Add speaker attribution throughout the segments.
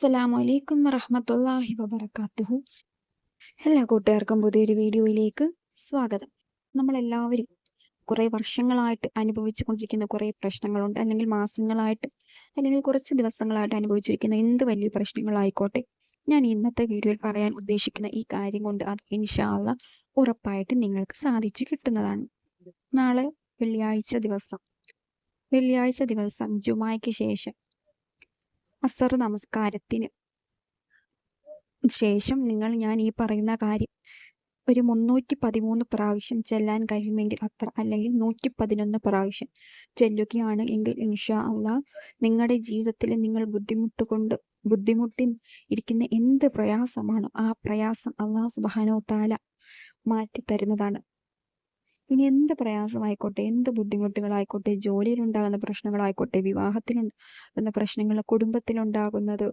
Speaker 1: അസ്സലാമു അലൈക്കും വറഹമത്തല്ലാഹി വബർക്കാത്തുഹു എല്ലാ കൂട്ടുകാർക്കും പുതിയൊരു വീഡിയോയിലേക്ക് സ്വാഗതം. നമ്മളെല്ലാവരും കുറേ വർഷങ്ങളായിട്ട് അനുഭവിച്ചു കൊണ്ടിരിക്കുന്ന കുറേ പ്രശ്നങ്ങളുണ്ട്. അല്ലെങ്കിൽ മാസങ്ങളായിട്ട് അല്ലെങ്കിൽ കുറച്ച് ദിവസങ്ങളായിട്ട് അനുഭവിച്ചിരിക്കുന്ന എന്ത് വലിയ പ്രശ്നങ്ങളായിക്കോട്ടെ. ഞാൻ ഇന്നത്തെ വീഡിയോയിൽ പറയാൻ ഉദ്ദേശിക്കുന്ന ഈ കാര്യം കൊണ്ട് അത് ഇൻഷാല്ല ഉറപ്പായിട്ട് നിങ്ങൾക്ക് സാധിച്ചു കിട്ടുന്നതാണ്. നാളെ വെള്ളിയാഴ്ച ദിവസം. വെള്ളിയാഴ്ച ദിവസം ജുമായ്ക്ക് ശേഷം അസർ നമസ്കാരത്തിന്. ശേഷം നിങ്ങൾ ഞാൻ ഈ പറയുന്ന കാര്യം ഒരു മുന്നൂറ്റി പതിമൂന്ന് പ്രാവശ്യം ചെല്ലാൻ കഴിയുമെങ്കിൽ അത്ര അല്ലെങ്കിൽ നൂറ്റി പതിനൊന്ന് പ്രാവശ്യം ചെല്ലുകയാണ് എങ്കിൽ ഇൻഷാ അള്ളാ നിങ്ങളുടെ ജീവിതത്തിൽ നിങ്ങൾ ബുദ്ധിമുട്ട് കൊണ്ട് ബുദ്ധിമുട്ടി ഇരിക്കുന്ന എന്ത് പ്രയാസമാണോ ആ പ്രയാസം അള്ളാഹു സുബാനോ താല മാറ്റി തരുന്നതാണ് ഇനി എന്ത് പ്രയാസമായിക്കോട്ടെ? എന്ത് ബുദ്ധിമുട്ടുകളായിക്കോട്ടെ? ജോലിയിലുണ്ടാകുന്ന പ്രശ്നങ്ങളായിക്കോട്ടെ? വിവാഹത്തിലുണ്ടാകുന്ന പ്രശ്നങ്ങൾ കുടുംബത്തിലുണ്ടാകുന്നത്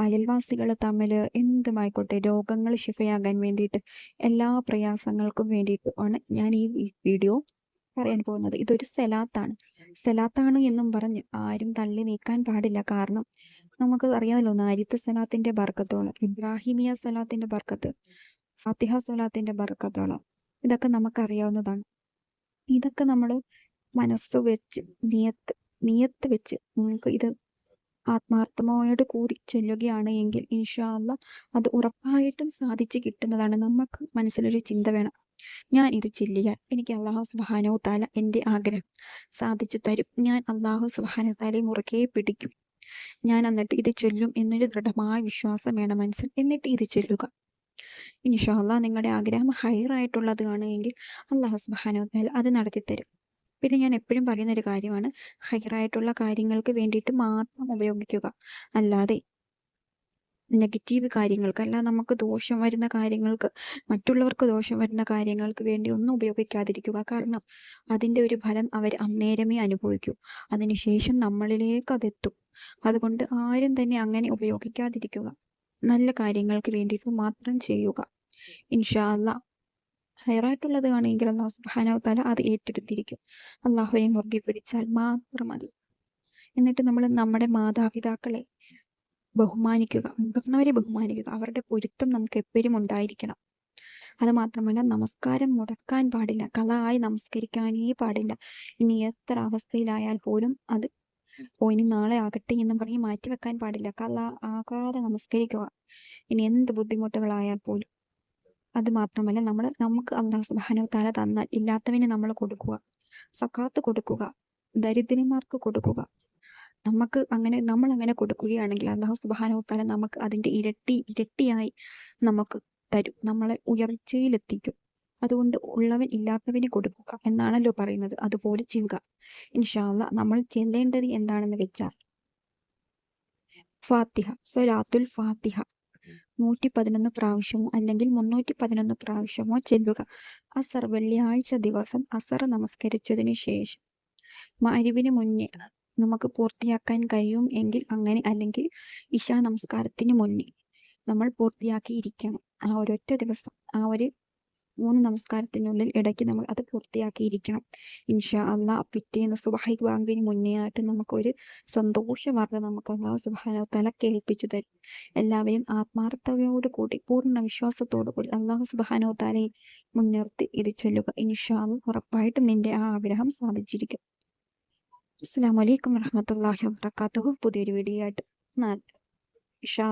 Speaker 1: അയൽവാസികൾ തമ്മിൽ എന്തുമായിക്കോട്ടെ? രോഗങ്ങൾ ശിഫയാകാൻ വേണ്ടിയിട്ട് എല്ലാ പ്രയാസങ്ങൾക്കും വേണ്ടിയിട്ട് ആണ് ഞാൻ ഈ വീഡിയോ പറയാൻ പോകുന്നത്. ഇതൊരു സെലാത്താണ്. സെലാത്താണ് എന്നും പറഞ്ഞ് ആരും തള്ളി നീക്കാൻ പാടില്ല. കാരണം നമുക്ക് അറിയാമല്ലോ നാരിത്ത് സലാത്തിന്റെ ബർക്കത്തോളം ഇബ്രാഹിമിയ സലാത്തിന്റെ ബർക്കത്ത് ഫാത്തിഹ സലാത്തിന്റെ ബർക്കത്തോളം ഇതൊക്കെ നമുക്കറിയാവുന്നതാണ്. ഇതൊക്കെ നമ്മൾ മനസ്സ് വെച്ച് നിയത്ത് നിയത്ത് വെച്ച് നമുക്ക് ഇത് ആത്മാർത്ഥമായോട് കൂടി ചെല്ലുകയാണ് എങ്കിൽ ഇൻഷാല്ല അത് ഉറപ്പായിട്ടും സാധിച്ചു കിട്ടുന്നതാണ്. നമുക്ക് മനസ്സിലൊരു ചിന്ത വേണം. ഞാൻ ഇത് ചെല്ലിയാൽ എനിക്ക് അള്ളാഹു സുബാനോ താല എന്റെ ആഗ്രഹം സാധിച്ചു തരും. ഞാൻ അള്ളാഹു സുബാനോ താലയെ മുറുകെ പിടിക്കും. ഞാൻ എന്നിട്ട് ഇത് ചൊല്ലും എന്നൊരു ദൃഢമായ വിശ്വാസം വേണം മനസ്സിൽ. എന്നിട്ട് ഇത് ചൊല്ലുക. ഇൻഷാല്ല നിങ്ങളുടെ ആഗ്രഹം ഹയർ ആയിട്ടുള്ളത് കാണുമെങ്കിൽ അള്ളാഹു സുബാനോ അത് നടത്തിത്തരും. പിന്നെ ഞാൻ എപ്പോഴും പറയുന്ന ഒരു കാര്യമാണ് ഹയർ ആയിട്ടുള്ള കാര്യങ്ങൾക്ക് വേണ്ടിയിട്ട് മാത്രം ഉപയോഗിക്കുക. അല്ലാതെ നെഗറ്റീവ് കാര്യങ്ങൾക്ക് അല്ല നമുക്ക് ദോഷം വരുന്ന കാര്യങ്ങൾക്ക് മറ്റുള്ളവർക്ക് ദോഷം വരുന്ന കാര്യങ്ങൾക്ക് വേണ്ടി ഒന്നും ഉപയോഗിക്കാതിരിക്കുക. കാരണം അതിന്റെ ഒരു ഫലം അവർ അന്നേരമേ അനുഭവിക്കൂ. അതിനുശേഷം നമ്മളിലേക്ക് അതെത്തും. അതുകൊണ്ട് ആരും തന്നെ അങ്ങനെ ഉപയോഗിക്കാതിരിക്കുക. നല്ല കാര്യങ്ങൾക്ക് വേണ്ടിയിട്ട് മാത്രം ചെയ്യുക. ഇൻഷാ അല്ല ഹയറായിട്ടുള്ളത് ആണെങ്കിൽ അള്ളാഹു സുബാനാവ് തല അത് ഏറ്റെടുത്തിരിക്കും. അള്ളാഹുവിനെ മുറുകെ പിടിച്ചാൽ മാത്രം മതി എന്നിട്ട് നമ്മൾ നമ്മുടെ മാതാപിതാക്കളെ ബഹുമാനിക്കുക മുതിർന്നവരെ ബഹുമാനിക്കുക. അവരുടെ പൊരുത്തം നമുക്ക് എപ്പോഴും ഉണ്ടായിരിക്കണം. അത് മാത്രമല്ല നമസ്കാരം മുടക്കാൻ പാടില്ല. കലായി നമസ്കരിക്കാനേ പാടില്ല. ഇനി എത്ര അവസ്ഥയിലായാൽ പോലും അത് ഓ ഇനി നാളെ ആകട്ടെ എന്നും പറഞ്ഞ് മാറ്റിവെക്കാൻ പാടില്ല. കല ആകാതെ നമസ്കരിക്കുക. ഇനി എന്ത് ബുദ്ധിമുട്ടുകളായാൽ പോലും. അത് മാത്രമല്ല നമ്മൾ നമുക്ക് അള്ളാഹു സുബാനു താല തന്നാൽ ഇല്ലാത്തവന് നമ്മൾ കൊടുക്കുക. സക്കാത്ത് കൊടുക്കുക. ദരിദ്രന്മാർക്ക് കൊടുക്കുക. നമുക്ക് അങ്ങനെ നമ്മൾ അങ്ങനെ കൊടുക്കുകയാണെങ്കിൽ അള്ളാഹു സുബാനു താല നമുക്ക് അതിന്റെ ഇരട്ടി ഇരട്ടിയായി നമുക്ക് തരും. നമ്മളെ ഉയർച്ചയിലെത്തിക്കും. അതുകൊണ്ട് ഉള്ളവൻ ഇല്ലാത്തവന് കൊടുക്കുക എന്നാണല്ലോ പറയുന്നത്. അതുപോലെ ചെയ്യുക. ഇൻഷാല്ല നമ്മൾ ചെല്ലേണ്ടത് എന്താണെന്ന് വെച്ചാൽ ഫാത്തിഹ സൊലാത്തുൽ ഫാത്തിഹ. നൂറ്റി പതിനൊന്ന് പ്രാവശ്യമോ അല്ലെങ്കിൽ മുന്നൂറ്റി പതിനൊന്ന് പ്രാവശ്യമോ ചെല്ലുക. അസർ വെള്ളിയാഴ്ച ദിവസം അസർ നമസ്കരിച്ചതിന് ശേഷം മരുവിന് മുന്നേ നമുക്ക് പൂർത്തിയാക്കാൻ കഴിയും എങ്കിൽ അങ്ങനെ അല്ലെങ്കിൽ ഇഷാ നമസ്കാരത്തിന് മുന്നേ നമ്മൾ പൂർത്തിയാക്കിയിരിക്കണം ആ ഒരൊറ്റ ദിവസം ആ ഒരു മൂന്ന് നമസ്കാരത്തിനുള്ളിൽ ഇടയ്ക്ക് നമ്മൾ അത് പൂർത്തിയാക്കിയിരിക്കണം. ഇൻഷാ അള്ളാ പിറ്റേന്ന് സുബാഹിക് ബാങ്കിന് മുന്നേ ആയിട്ട് നമുക്കൊരു സന്തോഷ വാർത്ത നമുക്ക് അള്ളാഹു സുബാന തല കേൾപ്പിച്ചു തരും. എല്ലാവരും ആത്മാർത്ഥതയോട് കൂടി പൂർണ വിശ്വാസത്തോടു കൂടി അള്ളാഹു സുബാനോ തലയെ മുൻനിർത്തി ഇത് ചൊല്ലുക. ഇൻഷാ ഉറപ്പായിട്ടും നിന്റെ ആ ആഗ്രഹം സാധിച്ചിരിക്കും. അസ്സാം വലൈക്കും വറഹമത്തല്ലാഹി വാത്തു പുതിയൊരു വീഡിയോ ആയിട്ട് ഇഷാ